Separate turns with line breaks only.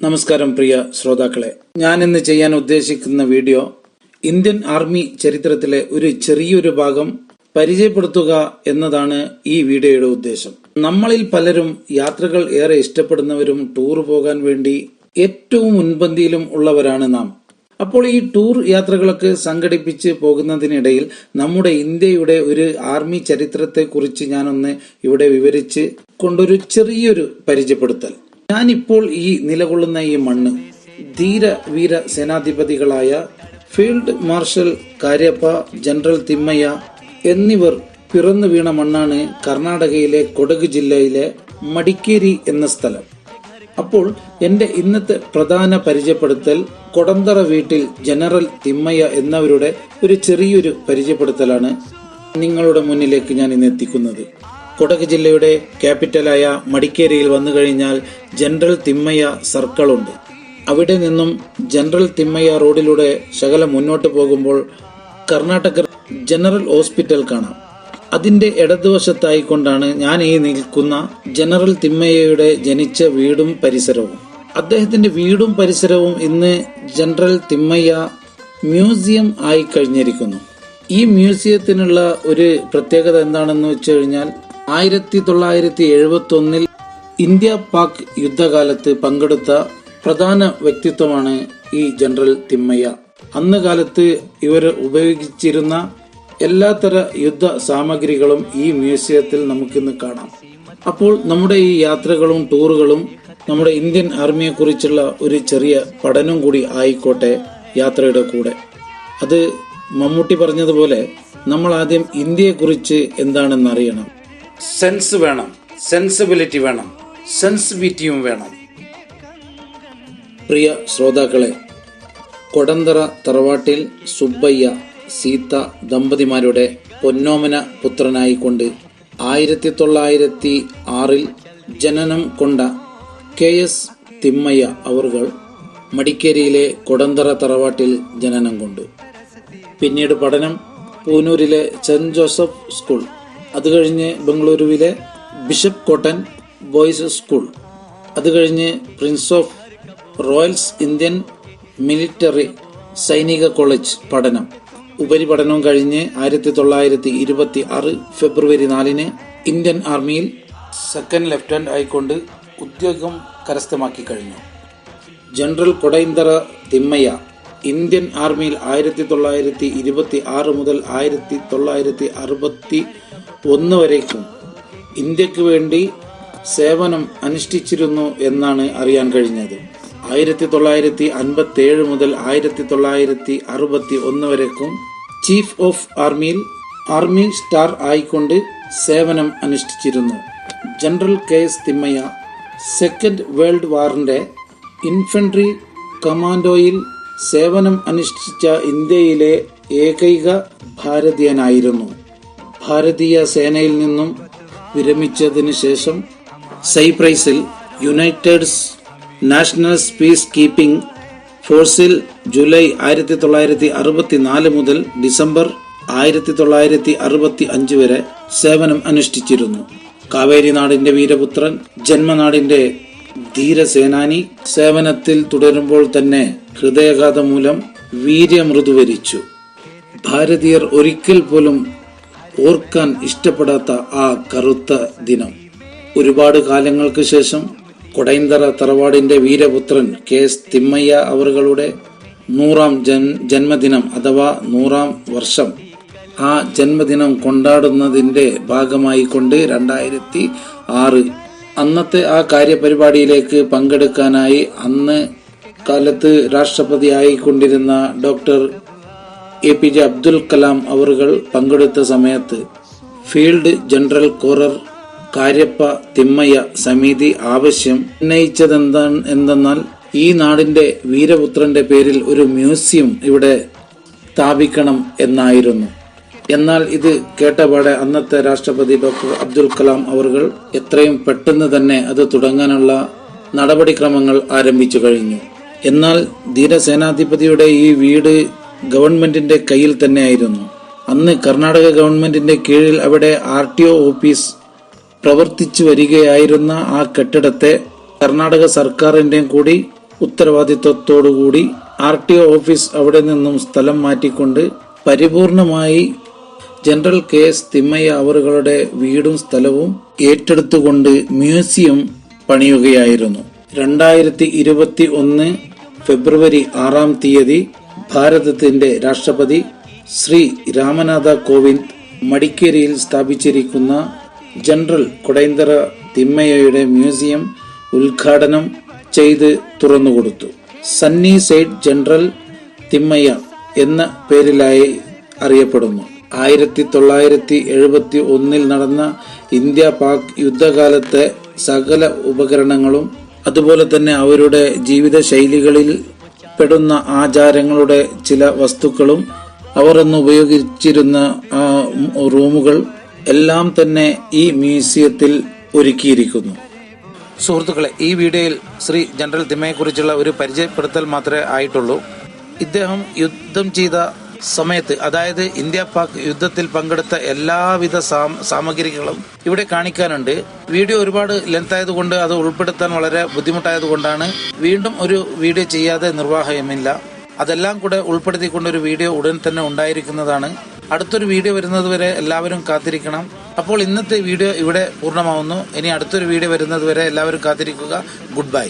നമസ്കാരം പ്രിയ ശ്രോതാക്കളെ. ഞാൻ ഇന്ന് ചെയ്യാൻ ഉദ്ദേശിക്കുന്ന വീഡിയോ ഇന്ത്യൻ ആർമി ചരിത്രത്തിലെ ഒരു ചെറിയൊരു ഭാഗം പരിചയപ്പെടുത്തുക എന്നതാണ് ഈ വീഡിയോയുടെ ഉദ്ദേശം. നമ്മളിൽ പലരും യാത്രകൾ ഏറെ ഇഷ്ടപ്പെടുന്നവരും ടൂർ പോകാൻ വേണ്ടി ഏറ്റവും മുൻപന്തിയിലും ഉള്ളവരാണ് നാം. അപ്പോൾ ഈ ടൂർ യാത്രകളൊക്കെ സംഘടിപ്പിച്ച് പോകുന്നതിനിടയിൽ നമ്മുടെ ഇന്ത്യയുടെ ഒരു ആർമി ചരിത്രത്തെക്കുറിച്ച് ഞാനൊന്ന് ഇവിടെ വിവരിച്ച് കൊണ്ടൊരു ചെറിയൊരു പരിചയപ്പെടുത്തൽ. ഞാനിപ്പോൾ ഈ നിലകൊള്ളുന്ന ഈ മണ്ണ് ധീര വീര സേനാധിപതികളായ field marshal Cariappa general Thimayya എന്നിവർ പിറന്നു വീണ മണ്ണാണ് കർണാടകയിലെ കൊടക് ജില്ലയിലെ മടിക്കേരി എന്ന സ്ഥലം. അപ്പോൾ എന്റെ ഇന്നത്തെ പ്രധാന പരിചയപ്പെടുത്തൽ കൊടന്തറ വീട്ടിൽ ജനറൽ തിമ്മയ്യ എന്നവരുടെ ഒരു ചെറിയൊരു പരിചയപ്പെടുത്തലാണ് നിങ്ങളുടെ മുന്നിലേക്ക് ഞാൻ ഇന്ന് എത്തിക്കുന്നത്. കൊടക് ജില്ലയുടെ ക്യാപിറ്റലായ മടിക്കേരിയിൽ വന്നു കഴിഞ്ഞാൽ ജനറൽ തിമ്മയ്യ സർക്കിൾ ഉണ്ട് അവിടെ നിന്നും ജനറൽ തിമ്മയ്യ റോഡിലൂടെ ശകലം മുന്നോട്ട് പോകുമ്പോൾ കർണാടക ജനറൽ ഹോസ്പിറ്റൽ കാണാം. അതിന്റെ ഇടതുവശത്തായിക്കൊണ്ടാണ് ഞാൻ ഈ നിൽക്കുന്ന ജനറൽ തിമ്മയ്യയുടെ ജനിച്ച വീടും പരിസരവും. അദ്ദേഹത്തിന്റെ വീടും പരിസരവും ഇന്ന് ജനറൽ തിമ്മയ്യ മ്യൂസിയം ആയി കഴിഞ്ഞിരിക്കുന്നു. ഈ മ്യൂസിയത്തിനുള്ള ഒരു പ്രത്യേകത എന്താണെന്ന് വെച്ച് കഴിഞ്ഞാൽ ആയിരത്തി തൊള്ളായിരത്തി എഴുപത്തി ഒന്നിൽ ഇന്ത്യ പാക് യുദ്ധകാലത്ത് പങ്കെടുത്ത പ്രധാന വ്യക്തിത്വമാണ് ഈ ജനറൽ തിമ്മയ്യ. അന്ന് കാലത്ത് ഇവർ ഉപയോഗിച്ചിരുന്ന എല്ലാത്തര യുദ്ധ സാമഗ്രികളും ഈ മ്യൂസിയത്തിൽ നമുക്കിന്ന് കാണാം. അപ്പോൾ നമ്മുടെ ഈ യാത്രകളും ടൂറുകളും നമ്മുടെ ഇന്ത്യൻ ആർമിയെ കുറിച്ചുള്ള ഒരു ചെറിയ പഠനം കൂടി ആയിക്കോട്ടെ യാത്രയുടെ കൂടെ. അത് മമ്മൂട്ടി പറഞ്ഞതുപോലെ നമ്മൾ ആദ്യം ഇന്ത്യയെക്കുറിച്ച് എന്താണെന്ന് അറിയണം. സെൻസ് വേണം സെൻസിബിലിറ്റി വേണം സെൻസിബിലിറ്റിയും വേണം. പ്രിയ ശ്രോതാക്കളെ കൊടന്തറ തറവാട്ടിൽ സുബ്ബയ്യ സീത ദമ്പതിമാരുടെ പൊന്നോമന പുത്രനായിക്കൊണ്ട് ആയിരത്തി തൊള്ളായിരത്തി ആറിൽ ജനനം കൊണ്ട കെ എസ് തിമ്മയ്യ അവർകൾ മടിക്കേരിയിലെ കൊടന്തറ തറവാട്ടിൽ ജനനം കൊണ്ടു. പിന്നീട് പഠനം പൂനൂരിലെ സെന്റ് ജോസഫ് സ്കൂൾ. അത് കഴിഞ്ഞ് ബംഗളൂരുവിലെ ബിഷപ്പ് കോട്ടൺ ബോയ്സ് സ്കൂൾ. അത് കഴിഞ്ഞ് prince of royals Indian military സൈനിക കോളേജ് പഠനം. ഉപരിപഠനവും കഴിഞ്ഞ് ആയിരത്തി തൊള്ളായിരത്തി ഇരുപത്തി ആറ് ഫെബ്രുവരി നാലിന് ഇന്ത്യൻ ആർമിയിൽ സെക്കൻഡ് ലെഫ്റ്റനന്റ് ആയിക്കൊണ്ട് ഉദ്യോഗം കരസ്ഥമാക്കി കഴിഞ്ഞു. ജനറൽ കൊടൈന്തറ തിമ്മയ്യ ഇന്ത്യൻ ആർമിയിൽ ആയിരത്തി തൊള്ളായിരത്തി ഇരുപത്തി ആറ് മുതൽ ആയിരത്തി തൊള്ളായിരത്തി അറുപത്തി ഒന്ന് വരേക്കും ഇന്ത്യയ്ക്ക് വേണ്ടി സേവനം അനുഷ്ഠിച്ചിരുന്നു എന്നാണ് അറിയാൻ കഴിഞ്ഞത്. ആയിരത്തി തൊള്ളായിരത്തി അൻപത്തി ഏഴ് മുതൽ ആയിരത്തി തൊള്ളായിരത്തി അറുപത്തി ഒന്ന് വരേക്കും ചീഫ് ഓഫ് ആർമിയിൽ ആർമി സ്റ്റാർ ആയിക്കൊണ്ട് സേവനം അനുഷ്ഠിച്ചിരുന്നു. General K S Thimayya second world വാറിന്റെ infantry കമാൻഡോയിൽ സേവനം അനുഷ്ഠിച്ച ഇന്ത്യയിലെ ഏകൈക ഭാരതീയനായിരുന്നു. ഭാരതീയ സേനയിൽ നിന്നും വിരമിച്ചതിന് ശേഷം സൈപ്രൈസിൽ യുണൈറ്റഡ് നാഷണൽ പീസ് കീപ്പിംഗ് ഫോഴ്സിൽ ജൂലൈ ആയിരത്തി തൊള്ളായിരത്തി അറുപത്തി നാല് മുതൽ ഡിസംബർ ആയിരത്തി തൊള്ളായിരത്തി അറുപത്തി അഞ്ച് വരെ സേവനം അനുഷ്ഠിച്ചിരുന്നു. കാവേരി നാടിന്റെ വീരപുത്രൻ ജന്മനാടിന്റെ ധീരസേനാനി സേവനത്തിൽ തുടരുമ്പോൾ തന്നെ ഹൃദയാഘാതം മൂലം വീര്യമൃദുവരിച്ചു ഭാരതീയർ ഒരിക്കൽ പോലും ഓർക്കാൻ ഇഷ്ടപ്പെടാത്ത ആ കറുത്ത ദിനം. ഒരുപാട് കാലങ്ങൾക്ക് ശേഷം കൊടൈന്തറ തറവാടിന്റെ വീരപുത്രൻ കെ എസ് തിമ്മയ്യ അവറുകളുടെ നൂറാം ജന്മദിനം അഥവാ നൂറാം വർഷം ആ ജന്മദിനം കൊണ്ടാടുന്നതിന്റെ ഭാഗമായി കൊണ്ട് രണ്ടായിരത്തി ആറ് അന്നത്തെ ആ കാര്യപരിപാടിയിലേക്ക് പങ്കെടുക്കാനായി അന്ന് കാലത്ത് രാഷ്ട്രപതി ആയിക്കൊണ്ടിരുന്ന doctor A P J Abdul Kalam അവറുകൾ പങ്കെടുത്ത സമയത്ത് ഫീൽഡ് ജനറൽ കോറർ കാര്യപ്പ തിമ്മയ്യ സമിതി ആവശ്യം ഉന്നയിച്ചതെന്താ എന്തെന്നാൽ ഈ നാടിന്റെ വീരപുത്രന്റെ പേരിൽ ഒരു മ്യൂസിയം ഇവിടെ സ്ഥാപിക്കണം എന്നായിരുന്നു. എന്നാൽ ഇത് കേട്ടപാടെ അന്നത്തെ രാഷ്ട്രപതി ഡോക്ടർ അബ്ദുൽ കലാം അവർകൾ എത്രയും പെട്ടെന്ന് തന്നെ അത് തുടങ്ങാനുള്ള നടപടിക്രമങ്ങൾ ആരംഭിച്ചു കഴിഞ്ഞു. എന്നാൽ ധീരസേനാധിപതിയുടെ ഈ വീട് ഗവൺമെന്റിന്റെ കയ്യിൽ തന്നെയായിരുന്നു. അന്ന് കർണാടക ഗവൺമെന്റിന്റെ കീഴിൽ അവിടെ ആർ ടി ഒ ഓഫീസ് പ്രവർത്തിച്ചു വരികയായിരുന്ന ആ കെട്ടിടത്തെ കർണാടക സർക്കാരിന്റെയും കൂടി ഉത്തരവാദിത്വത്തോടുകൂടി ആർ ടി ഒ ഓഫീസ് അവിടെ നിന്നും സ്ഥലം മാറ്റിക്കൊണ്ട് പരിപൂർണമായി ജനറൽ കെ എസ് തിമ്മയ്യ അവറുകളുടെ വീടും സ്ഥലവും ഏറ്റെടുത്തുകൊണ്ട് മ്യൂസിയം പണിയുകയായിരുന്നു. രണ്ടായിരത്തി ഇരുപത്തി ഒന്ന് ഫെബ്രുവരി ആറാം തീയതി ഭാരതത്തിന്റെ രാഷ്ട്രപതി ശ്രീ രാമനാഥ കോവിന്ദ് മടിക്കേരിയിൽ സ്ഥാപിച്ചിരിക്കുന്ന ജനറൽ കൊടൈന്തറ തിമ്മയ്യയുടെ മ്യൂസിയം ഉദ്ഘാടനം ചെയ്ത് തുറന്നുകൊടുത്തു. സണ്ണി സൈഡ് ജനറൽ തിമ്മയ്യ എന്ന പേരിലായി അറിയപ്പെടുന്നു. ആയിരത്തി തൊള്ളായിരത്തി എഴുപത്തി ഒന്നിൽ നടന്ന ഇന്ത്യ പാക് യുദ്ധകാലത്തെ സകല ഉപകരണങ്ങളും അതുപോലെ തന്നെ അവരുടെ ജീവിത ശൈലികളിൽ പെടുന്ന ആചാരങ്ങളുടെ ചില വസ്തുക്കളും അവർ അന്ന് ഉപയോഗിച്ചിരുന്ന റൂമുകൾ എല്ലാം തന്നെ ഈ മ്യൂസിയത്തിൽ ഒരുക്കിയിരിക്കുന്നു. സുഹൃത്തുക്കളെ ഈ വീഡിയോയിൽ ശ്രീ ജനറൽ തിമ്മയെക്കുറിച്ചുള്ള ഒരു പരിചയപ്പെടുത്തൽ മാത്രമേ ആയിട്ടുള്ളൂ. ഇദ്ദേഹം യുദ്ധം ചെയ്ത സമയത്ത് അതായത് ഇന്ത്യ പാക് യുദ്ധത്തിൽ പങ്കെടുത്ത എല്ലാവിധ സാമഗ്രികളും ഇവിടെ കാണിക്കാനുണ്ട്. വീഡിയോ ഒരുപാട് ലെങ്ത് ആയതുകൊണ്ട് അത് ഉൾപ്പെടുത്താൻ വളരെ ബുദ്ധിമുട്ടായതുകൊണ്ടാണ് വീണ്ടും ഒരു വീഡിയോ ചെയ്യാതെ നിർവാഹമില്ല. അതെല്ലാം കൂടെ ഉൾപ്പെടുത്തിക്കൊണ്ട് ഒരു വീഡിയോ ഉടൻ തന്നെ ഉണ്ടായിരിക്കുന്നതാണ്. അടുത്തൊരു വീഡിയോ വരുന്നതുവരെ എല്ലാവരും കാത്തിരിക്കണം. അപ്പോൾ ഇന്നത്തെ വീഡിയോ ഇവിടെ പൂർണമാവുന്നു. ഇനി അടുത്തൊരു വീഡിയോ വരുന്നതുവരെ എല്ലാവരും കാത്തിരിക്കുക. Good bye